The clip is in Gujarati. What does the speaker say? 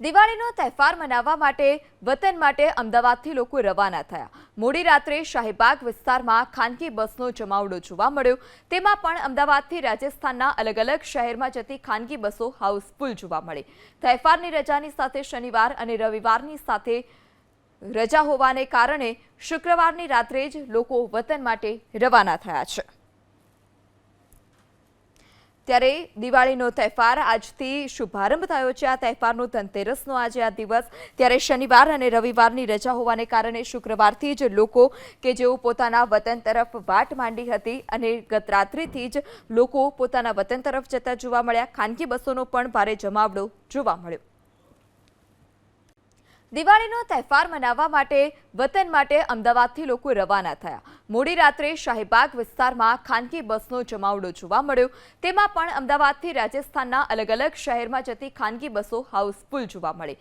દિવાળીનો તહેવાર મનાવવા માટે, વતન માટે અમદાવાદથી લોકો રવાના થયા. મોડી રાત્રે શાહીબાગ વિસ્તારમાં ખાનગી બસનો જમાવડો જોવા મળ્યો. તેમાં પણ અમદાવાદથી રાજસ્થાનના અલગ અલગ શહેરમાં જતી ખાનગી બસો હાઉસફુલ જોવા મળી. તહેવારની રજાની સાથે શનિવાર અને રવિવારની સાથે રજા હોવાને કારણે શુક્રવારની રાત્રે જ લોકો વતન માટે રવાના થયા છે. ત્યારે દિવાળીનો તહેવાર આજથી શુભારંભ થયો છે. આ તહેવારનો ધનતેરસનો આજે આ દિવસ. ત્યારે શનિવાર અને રવિવારની રજા હોવાને કારણે શુક્રવારથી જ લોકો કે જેઓ પોતાના વતન તરફ વાટ માંડી હતી અને ગત રાત્રિથી જ લોકો પોતાના વતન તરફ જતા જોવા મળ્યા. ખાનગી બસોનો પણ ભારે જમાવડો જોવા મળ્યો. દિવાળીનો તહેવાર મનાવવા માટે, વતન માટે અમદાવાદથી લોકો રવાના થયા. મોડી રાત્રે શાહીબાગ વિસ્તારમાં ખાનગી બસનો જમાવડો જોવા મળ્યો. તેમાં પણ અમદાવાદથી રાજસ્થાનના અલગ અલગ શહેરમાં જતી ખાનગી બસો હાઉસફુલ જોવા મળી.